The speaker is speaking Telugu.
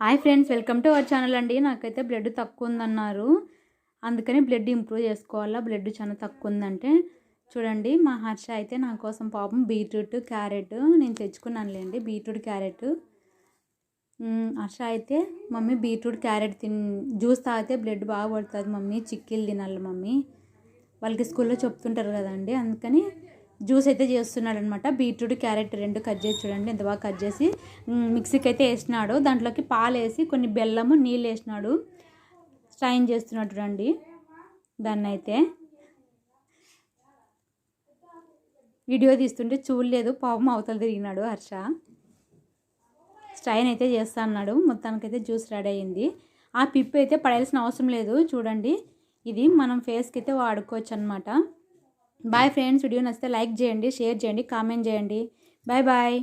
Hi friends welcome to our channel అండి. నాకైతే బ్లడ్ తక్కువ ఉందన్నారు అందుకని బ్లడ్ ఇంప్రూవ్ చేసుకోవాలా? బ్లడ్ చాలా తక్కువ ఉందంటే చూడండి మా హర్ష అయితే నా కోసం పాపం బీట్రూట్ క్యారెట్ నేను తెచ్చుకున్నానులేండి బీట్రూట్ క్యారెట్. హర్ష అయితే మమ్మీ బీట్రూట్ క్యారెట్ తిన్ జ్యూస్ తాగితే బ్లడ్ బాగా పడుతుంది మమ్మీ చిక్కిలు తినాలి మమ్మీ. వాళ్ళకి స్కూల్లో చెప్తుంటారు కదండి అందుకని జ్యూస్ అయితే చేస్తున్నాడు అనమాట బీట్రూట్ క్యారెట్ రెండు కట్ చేసి చూడండి ఎంత బాగా కట్ చేసి మిక్సీకి అయితే వేసినాడు. దాంట్లోకి పాలు వేసి కొన్ని బెల్లము నీళ్ళు వేసినాడు. స్ట్రైన్ చేస్తున్నాడు చూడండి దాన్ని అయితే. వీడియో తీస్తుంటే చూడలేదు పాపం అవతల తిరిగినాడు హర్ష. స్ట్రైన్ అయితే చేస్తా అన్నాడు. మొత్తానికైతే జ్యూస్ రెడీ అయింది. ఆ పిప్పు అయితే పడాల్సిన అవసరం లేదు. చూడండి ఇది మనం ఫేస్కి అయితే వాడుకోవచ్చు అనమాట బాయ్ ఫ్రెండ్స్ వీడియో నచ్చితే లైక్ చేయండి షేర్ చేయండి కామెంట్ చేయండి. Bye bye